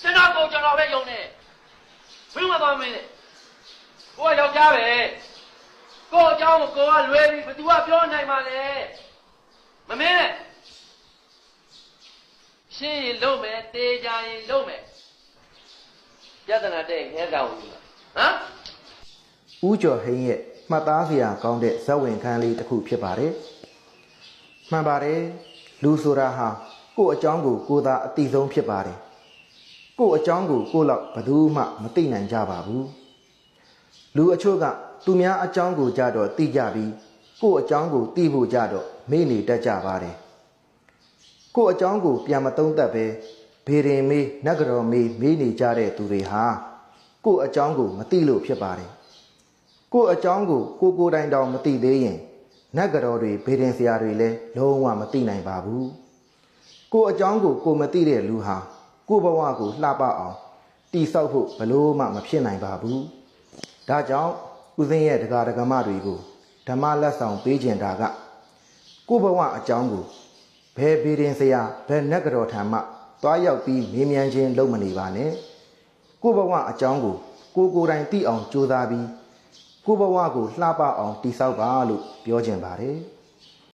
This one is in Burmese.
စဉ်းစားကုန်ကျွန်တော်ပဲယုံတယ်ဘယ်မှာသွားမင်းလဲကိုကယောက်ျားပဲကိုအကြောင်းကိုကိုကလွယ်ပြီဘသူကပြောနိုင်ပါလဲမမင်းရှင်းရင်လုံးမယ်တေချာရင်လုံးမယ်ပြဿနာတဲ့ငဲကောင်ဘူးလားဟမ်ဦးကျော်ဟင်းရဲ့မှတ်သားစရာကောင်းတဲ့ဇဝင်ခန်းလေးတစ်ခုဖြစ်ပါတယ်မှန်ပါတယ်လူဆိုတာဟာကို့အကြောင်းကိုကိုသာအတိဆုံးဖြစ်ပါတယ် ကိုယ့်အကြောင်းကိုကိုယ့်လောက်ဘယ်သူမှမသိနိုင်ကြပါဘူး။လူအချို့ကသူများအကြောင်းကိုကြတော့သိကြပြီးကိုယ့်အကြောင်းကိုသိဖို့ကြတော့မေ့နေတတ်ကြပါတယ်။ကိုယ့်အကြောင်းကိုပြန်မသုံးသပ်ပဲဘေရင်မေးနဂရောမေးမေးနေကြတဲ့သူတွေဟာကိုယ့်အကြောင်းကိုမသိလို့ဖြစ်ပါတယ်။ကိုယ့်အကြောင်းကိုကိုကိုယ်တိုင်တောင်မသိသေးရင်နတ်ကတော်တွေဗေဒင်ဆရာတွေလည်းလုံးဝမသိနိုင်ပါဘူးကိုယ့်အကြောင်းကိုကိုမသိတဲ့လူဟာ ကိုယ့်ဘဝကိုလှပအောင်တိဆောက်ဖို့ဘလို့မှမဖြစ်နိုင်ပါဘူးဒါကြောင့်ဦးစင်းရဲ့တရားဒဂမတွေကိုဓမ္မလက်ဆောင်ပေးခြင်းတာကကိုယ့်ဘဝအကြောင်းကိုဘယ်ဗေဒင်ဆရာဘယ်နတ်ကတော်ထံမှသွားရောက်ပြီးမေးမြန်းခြင်းလုပ်မနေပါနဲ့ကိုယ့်ဘဝအကြောင်းကိုကိုယ်ကိုယ်တိုင်သိအောင်ကြိုးစားပြီးကိုယ့်ဘဝကိုလှပအောင်တိဆောက်ပါလို့ပြောချင်ပါတယ်။